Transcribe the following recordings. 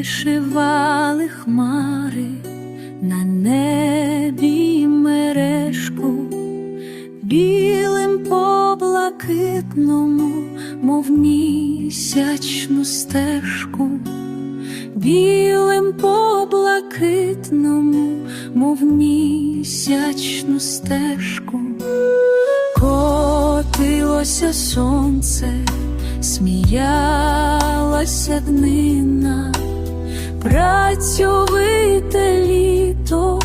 вишивали хмари на небі мережку, білим по блакитному, мов місячну стежку, білим по блакитному, мов місячну стежку. Котилося сонце, сміялася днина, працьовите літо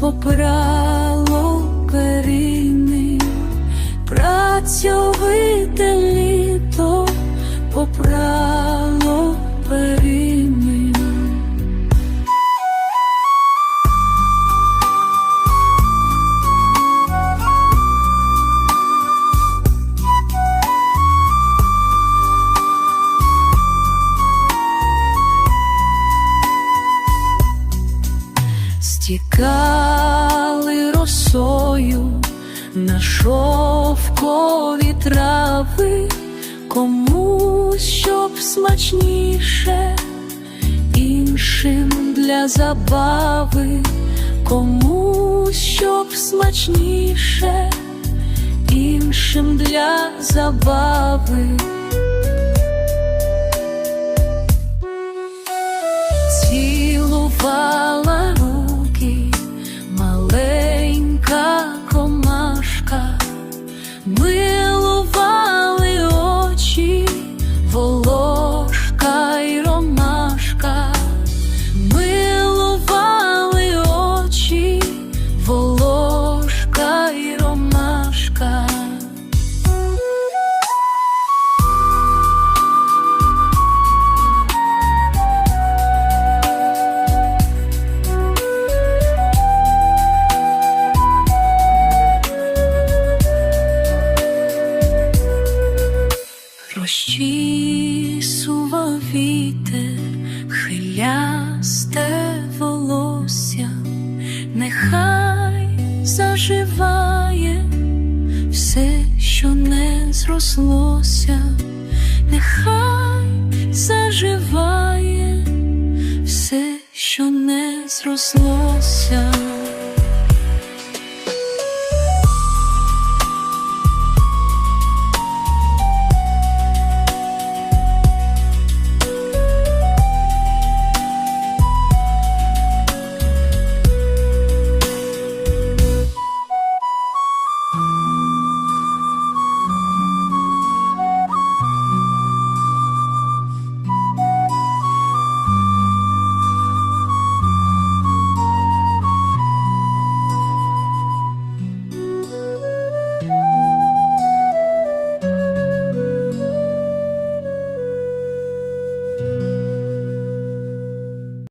попрало перини, працьовите літо попрало стікали росою на шовкові трави, комусь щоб смачніше, іншим для забави, комусь щоб смачніше, іншим для забави. Розчісував вітер, хилясте волосся, нехай заживає все, що не зрослося, нехай заживає все, що не зрослося.